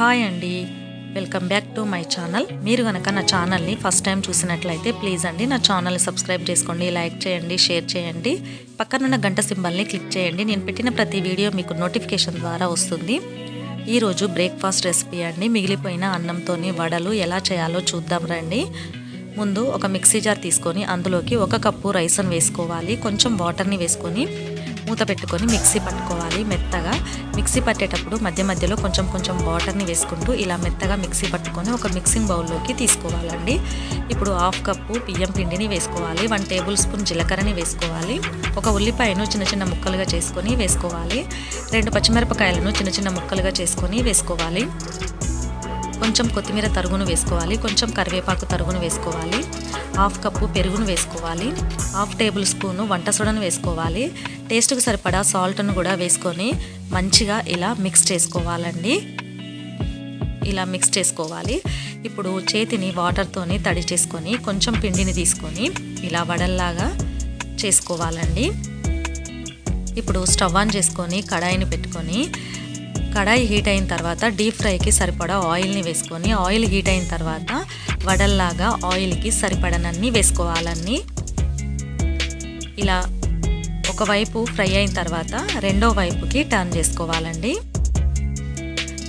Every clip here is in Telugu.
హాయ్ అండి. Welcome back to my channel. మీరు కనుక నా ఛానల్ని ఫస్ట్ టైం చూసినట్లయితే ప్లీజ్ అండి నా ఛానల్ని సబ్స్క్రైబ్ చేసుకోండి లైక్ చేయండి షేర్ చేయండి. పక్కనున్న గంట సింబల్ని క్లిక్ చేయండి. నేను పెట్టిన ప్రతి వీడియో మీకు నోటిఫికేషన్ ద్వారా వస్తుంది. ఈరోజు బ్రేక్ఫాస్ట్ రెసిపీ అండి. మిగిలిపోయిన అన్నంతోని వడలు ఎలా చేయాలో చూద్దాం రండి. ముందు ఒక మిక్సీ జార్ తీసుకొని అందులోకి ఒక కప్పు రైస్ని వేసుకోవాలి. కొంచెం వాటర్ని వేసుకొని మూత పెట్టుకొని మిక్సీ పట్టుకోవాలి మెత్తగా. మిక్సీ పట్టేటప్పుడు మధ్య మధ్యలో కొంచెం కొంచెం వాటర్ని వేసుకుంటూ ఇలా మెత్తగా మిక్సీ పట్టుకొని ఒక మిక్సింగ్ బౌల్లోకి తీసుకోవాలండి. ఇప్పుడు హాఫ్ కప్పు బియ్యం పిండిని వేసుకోవాలి. వన్ టేబుల్ స్పూన్ జీలకర్రని వేసుకోవాలి. ఒక ఉల్లిపాయను చిన్న చిన్న ముక్కలుగా చేసుకొని వేసుకోవాలి. రెండు పచ్చిమిరపకాయలను చిన్న చిన్న ముక్కలుగా చేసుకొని వేసుకోవాలి. కొంచెం కొత్తిమీర తరుగును వేసుకోవాలి కొంచెం కరివేపాకు తరుగును వేసుకోవాలి హాఫ్ కప్పు పెరుగును వేసుకోవాలి హాఫ్ టేబుల్ స్పూను వంట సోడను వేసుకోవాలి. టేస్ట్కి సరిపడా సాల్ట్ను కూడా వేసుకొని మంచిగా ఇలా మిక్స్ చేసుకోవాలండి. ఇలా మిక్స్ చేసుకోవాలి. ఇప్పుడు చేతిని వాటర్తోని తడి చేసుకొని కొంచెం పిండిని తీసుకొని ఇలా వడల్లాగా చేసుకోవాలండి. ఇప్పుడు స్టవ్ ఆన్ చేసుకొని కడాయిని పెట్టుకొని కడాయి హీట్ అయిన తర్వాత డీప్ ఫ్రైకి సరిపడా ఆయిల్ని వేసుకొని ఆయిల్ హీట్ అయిన తర్వాత వడల్లాగా ఆయిల్కి సరిపడనన్ని వేసుకోవాలన్నీ ఇలా ఒకవైపు ఫ్రై అయిన తర్వాత రెండో వైపుకి టర్న్ చేసుకోవాలండి.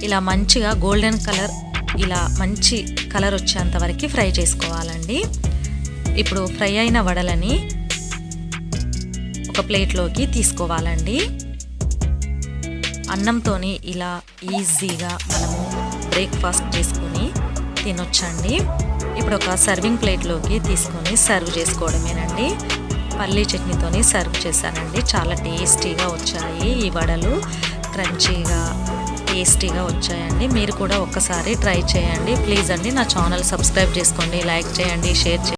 ఇలా మంచిగా గోల్డెన్ కలర్ ఇలా మంచి కలర్ వచ్చేంత వరకు ఫ్రై చేసుకోవాలండి. ఇప్పుడు ఫ్రై అయిన వడలని ఒక ప్లేట్లోకి తీసుకోవాలండి. అన్నంతోని ఇలా ఈజీగా మనము బ్రేక్ఫాస్ట్ చేసుకుని తినొచ్చండి. ఇప్పుడు ఒక సర్వింగ్ ప్లేట్లోకి తీసుకొని సర్వ్ చేసుకోవడమేనండి. పల్లీ చట్నీతోని సర్వ్ చేశానండి. చాలా టేస్టీగా వచ్చాయి ఈ వడలు. క్రంచీగా టేస్టీగా వచ్చాయండి. మీరు కూడా ఒక్కసారి ట్రై చేయండి. ప్లీజ్ అండి నా ఛానల్ సబ్స్క్రైబ్ చేసుకోండి. లైక్ చేయండి షేర్ చేయండి.